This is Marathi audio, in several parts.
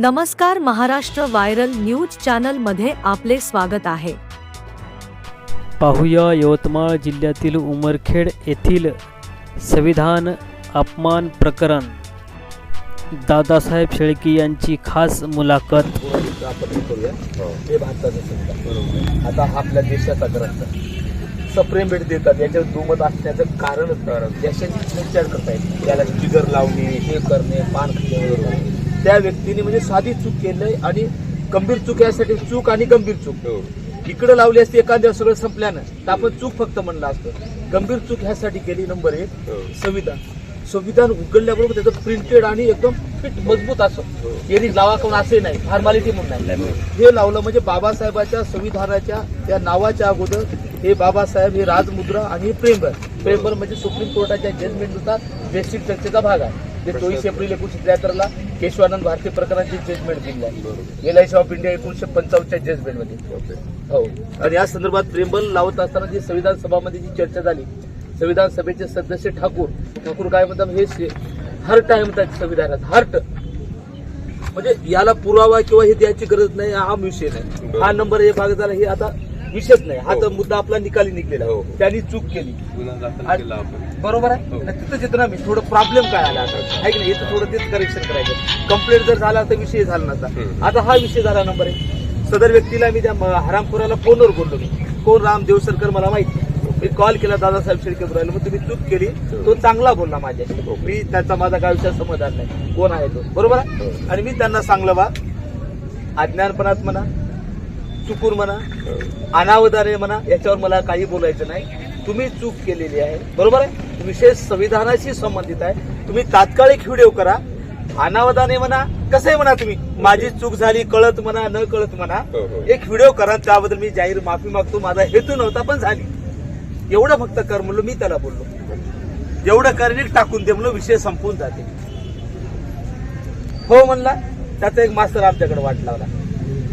नमस्कार महाराष्ट्र व्हायरल न्यूज चॅनलमध्ये आपले स्वागत आहे. पाहूया यवतमाळ जिल्ह्यातील उमरखेड येथील संविधान अपमान प्रकरण. दादासाहेब शेळके यांची खास मुलाखत. हे भारताचं संविधान आता हा आपल्या देशाचा ग्रंथ. सप्रेम भेट देतात याच्यावर दुमत असण्याचं कारण देशाची छेडछाड करतायत. त्याला जिगर लावणे हे करणे पान खाणे. त्या व्यक्तीने म्हणजे साधी चूक केलंय आणि गंभीर चूक यासाठी चूक आणि गंभीर चूक. इकडे लावली असती एखाद्या सगळं संपल्यानं तर आपण चूक फक्त म्हणलं असतं. गंभीर चूक ह्यासाठी केली नंबर एक संविधान. संविधान उघडल्याबरोबर त्याचं प्रिंटेड आणि एकदम फिट मजबूत असं. यांनी लावा कोण असे नाही फॉर्मॅलिटी म्हणून नाही. हे लावलं म्हणजे बाबासाहेबाच्या संविधानाच्या त्या नावाच्या अगोदर हे बाबासाहेब हे राजमुद्रा आणि हे प्रेमभर प्रेमभर म्हणजे सुप्रीम कोर्टाच्या जजमेंटनुसार बेसिक चर्चेचा भाग आहे. ते चोवीस एप्रिल एकोणीशे त्र्याहत्तरला केशवानंद भारती प्रकरणाची जजमेंट दिली आहे. L I C of India एकोणीशे पंचावन्नच्या जजमेंटमध्ये हो. आणि या संदर्भात प्रेमबल लावत असताना जी संविधान सभामध्ये जी चर्चा झाली संविधान सभेचे सदस्य ठाकूर ठाकूर काय म्हणतात हे हर्ट आहे म्हणतात संविधानात हर्ट म्हणजे याला पुरावा किंवा हे द्यायची गरज नाही हा विषय नाही. हा नंबर हे भाग झाला हे आता विषयच नाही. हा तर मुद्दा आपला निकाली निघलेला. हो, आहे. हो. त्यांनी चूक केली. गुन्हा दाखल आणि- केला आपण. बरोबर आहे? हो. तिथं जिथं ना मी. थोडं प्रॉब्लेम काय आला आता? आहे की नाही? इथं थोडं तेच करेक्शन करायचं. कंप्लेंट जर झाला तर विषय झाला नसता. हम्म. आता हा विषय झाला नंबर आहे सदर व्यक्तीला मी त्या म- हरामखोराला फोनवर बोललो मी. कोण राम देवसरकर मला माहीत. मी कॉल केला दादासाहेब शेळके बोलायला मग तुम्ही चूक केली. तो चांगला बोलला माझ्याशी. मी त्याचा माझा काय विषय समाधान नाही. कोण आहे तो? बरोबर आहे? आणि मी त्यांना सांगलं बा. अज्ञानपणात म्हणा चुकून म्हणा अनावधाने म्हणा याच्यावर मला काही बोलायचं नाही. तुम्ही चूक केलेली आहे. बरोबर आहे? विषय संविधानाशी संबंधित आहे. तुम्ही तात्कालिक व्हिडिओ करा. अनावधाने म्हणा कसंही म्हणा तुम्ही? माझी चूक झाली कळत म्हणा न कळत म्हणा. हो, हो. एक व्हिडिओ करा त्याबद्दल मी जाहीर माफी मागतो. माझा हेतू नव्हता पण झाली. एवढं फक्त कर म्हणलो मी त्याला बोललो. एवढं करणे टाकून दे म्हणलं विषय संपून जाते. हो म्हणला त्याचा एक मास्तर आमच्याकडे वाट लावला.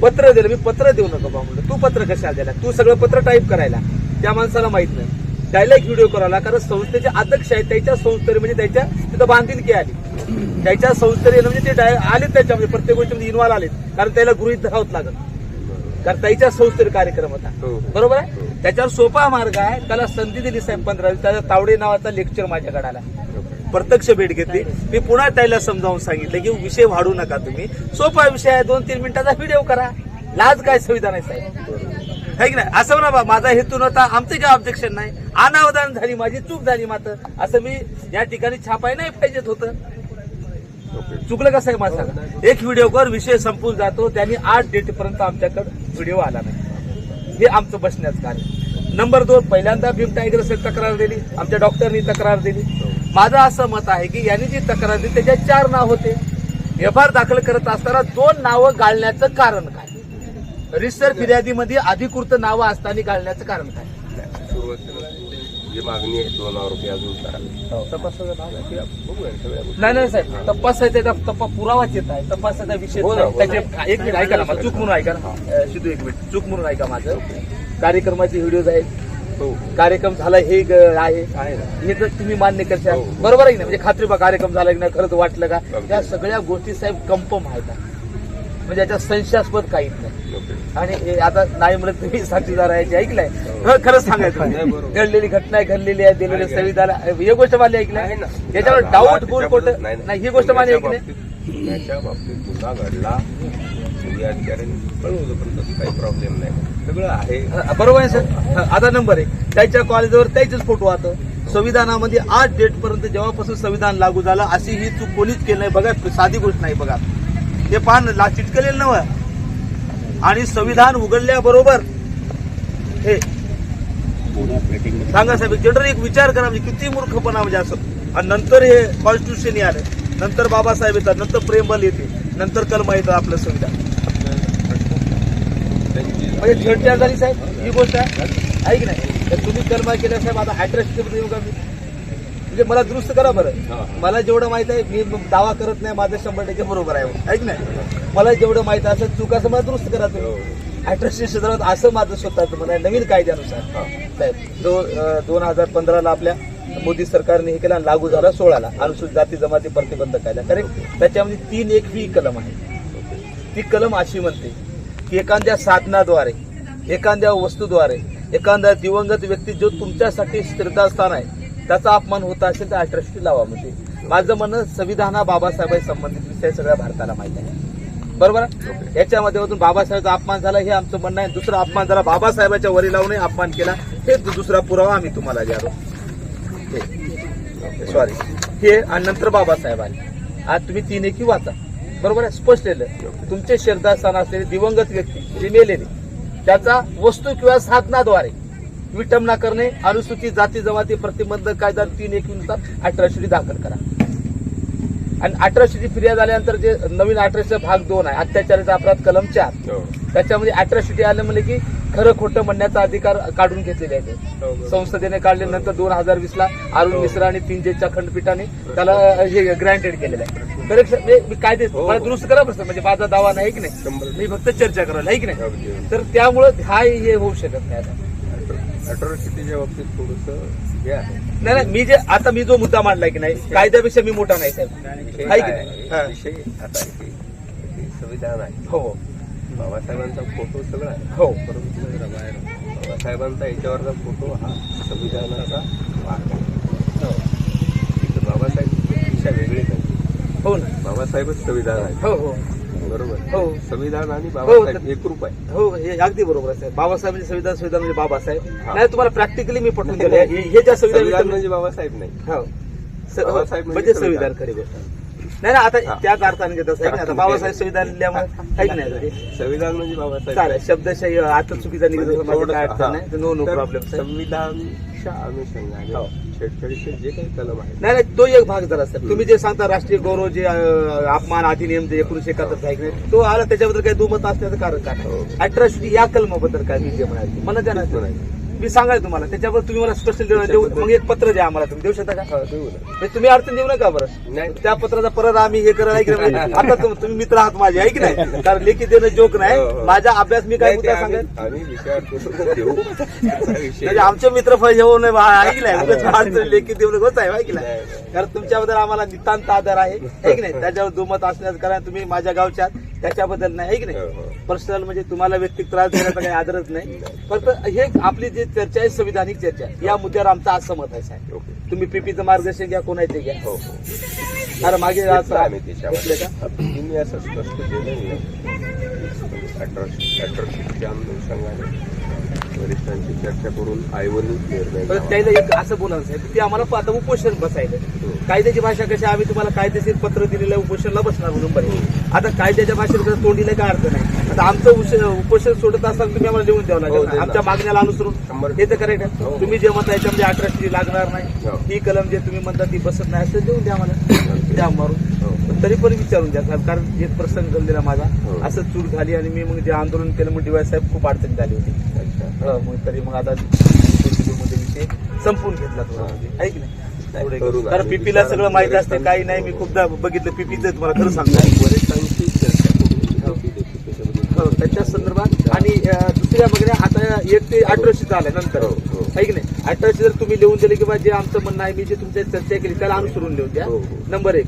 पत्र दिलं मी पत्र देऊ नका बा म्हणलं. तू पत्र कशाला दिला तू सगळं पत्र टाईप करायला. त्या माणसाला माहीत नाही. त्याला एक व्हिडिओ करायला कारण संस्थेचे अध्यक्ष आहेत त्याच्या संस्थेने म्हणजे त्याच्या तिथं बांधिलकी आली. त्याच्या संस्थेने म्हणजे ते डाय- आलेत त्याच्यामध्ये प्रत्येक गोष्टीमध्ये इन्व्हॉल्व आलेत. कारण त्याला गृहित धरावत लागत कारण त्याच्या संस्थेने कार्यक्रम होता. हो. बरोबर आहे? त्याच्यावर सोपा मार्ग आहे. त्याला संधी दिली साहेब पंधरा त्याचा तावडे नावाचा लेक्चर माझ्याकडे आला. प्रत्यक्ष भेट घेतली. मी पुन्हा त्याला समजावून सांगितलं की विषय वाढू नका तुम्ही. सोपा विषय आहे दोन तीन मिनिटाचा व्हिडिओ करा. लाज काय संविधान आहे साहेब. है की नाही? असं म्हणा बा माझा हेतू नव्हता आमचे काय ऑब्जेक्शन नाही. अनावधान झाली माझी चूक झाली मात्र. असं मी या ठिकाणी छापाय नाही पाहिजेत होतं. चुकलं कसं आहे माझा एक व्हिडिओ कर विषय संपून जातो त्यांनी आठ डेट पर्यंत आमच्याकडे व्हिडिओ आला नाही. हे आमचं बसण्याचं कार्य. नंबर दोन पहिल्यांदा भीम टायगर असेल तक्रार दिली आमच्या डॉक्टरनी तक्रार दिली. माझं असं मत आहे की यांनी जी तक्रार दिली त्याच्यात चार नाव होते. एफ आर दाखल करत असताना दोन नावं गाळण्याचं कारण काय? रिसर फिर्यादीमध्ये अधिकृत नावं असताना गाळण्याचं कारण काय? जी मागणी आहे दोन अजून गोष्टी. नाही नाही साहेब. तपासायचा त्याचा तपा पुरावाच येत आहे. तपासाचा विषय हो हो. त्याचे एक मिनिट ऐका ना मला. चूक म्हणून ऐका ना. सिद्धू एक मिनिट. चूक म्हणून ऐका माझं. कार्यक्रमाचे व्हिडिओज आहेत. हो कार्यक्रम झाला हे ग- आहे आहे ना हे तर तुम्ही मान्य करशाल हो. बरोबर आहे ना म्हणजे खात्री बा कार्यक्रम झाला की नाही खरंच वाटलं का अगदी. त्या सगळ्या गोष्टी साहेब कन्फर्म आहेत म्हणजे याच्यात संशयास्पद काहीच नाही ओके. आणि हे आता नाही म्हणत तुम्ही साक्षीदार आहे जे ऐकलंय हो. खरंच सांगायचं नाही. बरोबर. घडलेली घटना आहे घडलेली आहे दिलेले आहे. संविधान हे गोष्ट मला ऐकलंय आहे ना. याच्यावर डाऊट बोल त्याच्याबद्दल नाही ही गोष्ट त्याच्या ऐकली बाबतीत- त्याच्या बाबतीत गुन्हा घडला या अधिकाऱ्यांनी कळवलं पण तसं काही प्रॉब्लेम नाही. सगळं आहे. बरोबर आहे सर. आता नंबर आहे त्याच्या कॉलेजवर त्याचेच फोटो आता संविधानामध्ये आज डेट पर्यंत जेव्हापासून संविधान लागू झालं अशी ही चूक कोणीच केली नाही. बघा साधी गोष्ट नाही बघा. हे पान ला चिटकलेलं नव आणि संविधान उघडल्याबरोबर हे सांगा साहेब जनरल एक विचार करा म्हणजे किती मूर्खपणा म्हणजे असं. आणि नंतर हे कॉन्स्टिट्यूशन आलं नंतर बाबासाहेब येतात नंतर प्रेमबल येते नंतर कलमा येतं आपलं संविधान म्हणजे छेडछाड झाली साहेब ही गोष्ट आहे. ऐक नाही? तर तुम्ही कलमा केल्या साहेब आता अॅड्रेस येऊ का मी? म्हणजे मला दुरुस्त करा बरं. हा. मला जेवढं माहीत आहे मी दावा करत नाही माझं शंभर टक्के बरोबर आहे. ऐक नाही? मला जेवढं माहीत आहे असं चुकाचं मला दुरुस्त करा हो. तुम्ही अठराशे क्षेत्रात असं माझं स्वतःचं म्हणणं आहे. नवीन कायद्यानुसार. हा. साहेब अं, दोन हजार पंधराला आपल्या मोदी सरकारने हे केला लागू झाला सोळाला. अनुसूचित जाती जमाती प्रतिबंध कायदा. करेक्ट त्याच्यामध्ये तीन एक ही कलम आहे. ती कलम अशी म्हणते की एखाद्या साधनाद्वारे एखाद्या वस्तूद्वारे एखाद्या दिवंगत व्यक्ती जो तुमच्यासाठी श्रद्धास्थान आहे त्याचा अपमान होत असेल तर अट्रॅसिटी लावा म्हणजे. माझं म्हणणं संविधान हा बाबासाहेबांशी संबंधित विषय सगळ्या भारताला माहिती आहे. बरोबर? आहे? याच्यामध्ये मधून बाबासाहेबांचा अपमान झाला हे आमचं म्हणणं आहे. दुसरा अपमान झाला बाबासाहेबाच्या वरी लावून अपमान केला. हे दुसरा पुरावा आम्ही तुम्हाला द्यालो सॉरी हे आणि नंतर बाबासाहेब आले आज तुम्ही तीन एकी वाचा. बरोबर आहे स्पष्ट लिहिलं तुमचे श्रद्धास्थान असलेले दिवंगत व्यक्ती जे मेलेले त्याचा वस्तू किंवा साधनाद्वारे विटंबना करणे अनुसूचित जाती जमाती प्रतिबंधक कायदा तीन एक नुसार अठराशे दाखल करा आणि अठराशेची फिर्याद आल्यानंतर जे नवीन अठराशे भाग दोन आहे अत्याचाराचा अपराध कलम चार हो. त्याच्यामध्ये अठराशे आलं म्हणजे की खरं खोटं म्हणण्याचा अधिकार काढून घेतलेले आहे हो. संसदेने काढल्यानंतर दोन हजार वीस ला अरुण हो. मिश्रा आणि तीन जजच्या खंडपीठाने त्याला हे ग्रँटेड केलेलं आहे करेक्शन म्हणजे मी कायदे हो. मला दुरुस्त करा बरं म्हणजे माझा दावा नाही की नाही. मी फक्त चर्चा करायला आहे की नाही. तर त्यामुळं हा हे होऊ शकत नाही आता. अट्रॉसिटीच्या बाबतीत थोडस हे आहे. नाही नाही मी जे आता मी जो मुद्दा मांडलाय की नाही कायद्यापेक्षा मी मोठा नाही साहेब. आहे की काय नाही? हा. विषय आता हे संविधान आहे. हो. बाबासाहेबांचा फोटो सगळा आहे. हो. परंतु बाबासाहेबांचा याच्यावरचा फोटो हा संविधानाचा भाग आहे हो. तिथं बाबासाहेब दिशा वेगळीच आहे हो ना. बाबासाहेबच संविधान आहे हो हो. बरोबर. हो. संविधान आणि बाबासाहेब एकरूप आहे. हो हे अगदी बरोबर आहे साहेब. बाबासाहेबांचे संविधान संविधान म्हणजे बाबासाहेब. हा. नाही तुम्हाला प्रॅक्टिकली मी पटवून दिलं हे हे ज्या संविधान म्हणजे बाबासाहेब नाही. हो. हो, बाबासाहेब म्हणजे म्हणजे संविधान. खरी गोष्ट. नाही ना आता हा. त्याच अर्थाने घेत असं? आता बाबासाहेब संविधान लिहिल्यामुळे आहे की नाही? संविधान म्हणजे बाबासाहेब. चालेल शब्दशाही आता चुकीचा निघत म्हणजे काय अडचण नाही. नो नो प्रॉब्लेम संविधानच्या अनुषंगाने हो. शेतकरीचे जे काही कलम आहेत. नाही नाही तो एक भाग झाला सर. तुम्ही जे सांगता राष्ट्रीय गौरव जे अपमान अधिनियम जे एकोणीशे एकाहत्तर आहे तो आला त्याच्याबद्दल काही दुमत असण्याचं कारण काय? हो. अठराशे या कलमाबद्दल काय म्हणायचं? मला म्हणायचं. मी सांगाय तुम्हाला त्याच्याबद्दल तुम्ही मला स्पष्ट देऊ देऊ- मग एक पत्र द्या आम्हाला तुम्ही. देऊ शकता का? हा. हे तुम्ही अडचण देऊ नका बरं. नाही. त्या पत्राचा परत आम्ही हे करायला? आता तुम- तुम्ही मित्र आहात माझे आहे की नाही. कारण लेखी देणं जोक हो, नाही. हो. माझा अभ्यास मी काय आम्ही सांगेल म्हणजे आमचे मित्र फळ येऊ नये नाही लेखी देऊ होत आहे आहे. कारण तुमच्याबद्दल आम्हाला नितांत आदर आहे. है की नाही त्याच्यावर दुमत असण्याचं कारण तुम्ही माझ्या गावच्या त्याच्याबद्दल नाही है की हो, नाही? हो. पर्सनल म्हणजे तुम्हाला व्यक्तिक त्रास देण्याचा काही आदरच नाही. फक्त हे आपली जी चर्चा आहे संविधानिक चर्चा या मुद्द्यावर आमचं असं मत आहे साहेब. तुम्ही पीपीचं मार्गदर्शन घ्या कोणाचे घ्या. हो हो. अरे मागे असं आम्ही त्याच्यामध्ये का? तुम्ही असं स्पष्ट केलं अठराशेच्या अनुषंगाने वरिष्ठांची चर्चा करून आईवरील निर्णय. त्याला एक असं बोला साहेब ते आम्हाला आता उपोषण बसायचं हो. कायद्याची भाषा कशी आम्ही तुम्हाला कायदेशीर पत्र दिलेलं उपोषणला बसणार म्हणून बरे आता कायद्याच्या भाषेत कसं तोंडीला काय अर्थ नाही आता आमचं उपोषण सोडत असताना तुम्ही आम्हाला लिहून द्यावं हो, लागेल देणार. आमच्या मागण्याला अनुसरून. हे तर करेक्ट आहे हो. तुम्ही जे म्हणता याच्यामध्ये अठराशे लागणार नाही हो. ही कलम जे तुम्ही म्हणता ती बसत नाही असं देऊन द्या आम्हाला द्या मारून हो. तरी पण विचारून द्या कारण एक प्रसंग घडलेला माझा. हो. असं चूक झाली आणि मी मग जे आंदोलन केलं मग डीवाय साहेब खूप अडचण झाली होती. हो, मग तरी मग आता विषय संपून घेतला थोडा. म्हणजे आहे की नाही. कारण पीपीला सगळं माहीत असते काही नाही. मी खूपदा बघितलं पीपीचं तुम्हाला खरं सांगतो त्याच्या संदर्भात आणि दुसऱ्या बघण्या आता एक ते अठराशे झालं नंतर. हो, हो. आहे की नाही? अठराशे जर तुम्ही लिहून दिले किंवा जे आमचं म्हणणं आहे मी जे तुमच्या चर्चा केली त्याला अनुसरून लिहून द्या. हो. नंबर एक.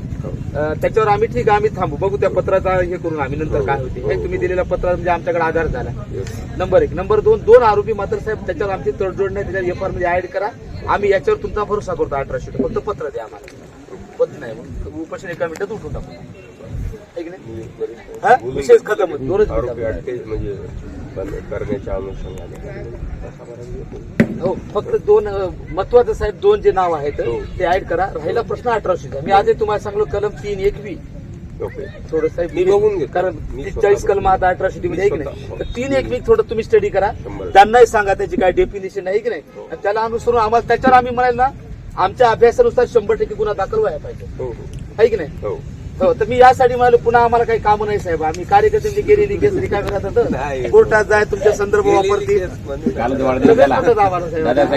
त्याच्यावर आम्ही ठीक आहे आम्ही थांबू. बघू त्या पत्राचा हे करून आम्ही नंतर काय होते. हो, तुम्ही. दिलेल्या पत्रात म्हणजे आमच्याकडे आधार झाला. नंबर एक. नंबर दोन दोन आरोपी मात्र साहेब त्याच्यावर आमची तडजोड नाही त्याच्यावर एफ आरमध्ये ऍड करा. आम्ही याच्यावर तुमचा भरोसा करतो अठराशे फक्त पत्र द्या आम्हाला. पत्र नाही मग. उपोषण एका मिनिटात उठून टाकू. विषयच खतम म्हणजे करण्याच्या अनुषंगाने. हो फक्त दोन महत्वाचं साहेब दोन जे नाव आहेत हो. ते ऍड करा राहिला प्रश्न अठराशेचा मी आजही तुम्हाला सांगलो कलम तीन एकवी ओके थोडं साहेब मी बघून. कारण चाळीस कलम. आता अठराशे मध्ये आहे की नाही. तर तीन एक वीक थोडं तुम्ही स्टडी करा. त्यांनाही सांगा त्याची काय डेफिनेशन आहे की नाही हो. आणि त्याला अनुसरून आम्हाला त्याच्यावर आम्ही म्हणाल ना आमच्या अभ्यासानुसार शंभर टक्के गुन्हा दाखल व्हायला पाहिजे हो हो आहे की नाही हो तर मी यासाठी म्हणालो पुन्हा आम्हाला काही कामं नाही साहेब. आम्ही कार्यकर्त्यांची गेलेली केस रिकामी नाही. राहतात कोर्टात जाय तुमच्या संदर्भ वापरतील. साहेब.